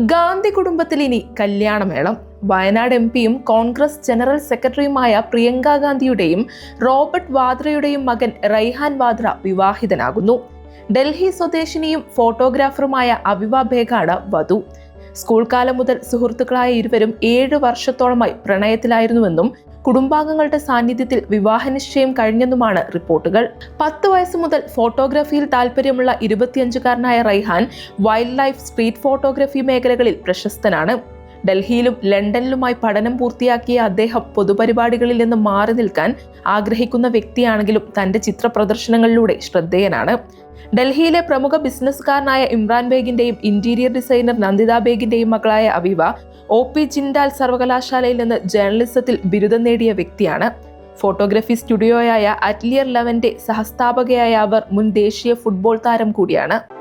ഗാന്ധി കുടുംബത്തിൽ ഇനി കല്യാണമേളം. വയനാട് എം പിയും കോൺഗ്രസ് ജനറൽ സെക്രട്ടറിയുമായ പ്രിയങ്ക ഗാന്ധിയുടെയും റോബർട്ട് വാദ്രയുടെയും മകൻ റൈഹാൻ വാദ്ര വിവാഹിതനാകുന്നു. ഡൽഹി സ്വദേശിനിയും ഫോട്ടോഗ്രാഫറുമായ അവിവ ബേഗാണ് വധു. സ്കൂൾ കാലം മുതൽ സുഹൃത്തുക്കളായ ഇരുവരും ഏഴ് വർഷത്തോളമായി പ്രണയത്തിലായിരുന്നുവെന്നും കുടുംബാംഗങ്ങളുടെ സാന്നിധ്യത്തിൽ വിവാഹനിശ്ചയം കഴിഞ്ഞെന്നുമാണ് റിപ്പോർട്ടുകൾ. പത്ത് വയസ്സ് മുതൽ ഫോട്ടോഗ്രാഫിയിൽ താല്പര്യമുള്ള ഇരുപത്തിയഞ്ചുകാരനായ Raihan wildlife street photography മേഖലകളിൽ പ്രശസ്തനാണ്. ഡൽഹിയിലും ലണ്ടനിലുമായി പഠനം പൂർത്തിയാക്കിയ അദ്ദേഹം പൊതുപരിപാടികളിൽ നിന്ന് മാറി നിൽക്കാൻ ആഗ്രഹിക്കുന്ന വ്യക്തിയാണെങ്കിലും തന്റെ ചിത്ര പ്രദർശനങ്ങളിലൂടെ ശ്രദ്ധേയനാണ്. ഡൽഹിയിലെ പ്രമുഖ ബിസിനസ്സുകാരനായ ഇമ്രാൻ ബേഗിന്റെയും ഇന്റീരിയർ ഡിസൈനർ നന്ദിത ബേഗിന്റെയും മകളായ അവിവ ഒ പി ജിൻഡാൽ സർവകലാശാലയിൽ നിന്ന് ജേർണലിസത്തിൽ ബിരുദം നേടിയ വ്യക്തിയാണ്. ഫോട്ടോഗ്രഫി സ്റ്റുഡിയോയായ അറ്റ്ലിയർ ലെവന്റെ സഹസ്ഥാപകയായ അവർ മുൻ ദേശീയ ഫുട്ബോൾ താരം കൂടിയാണ്.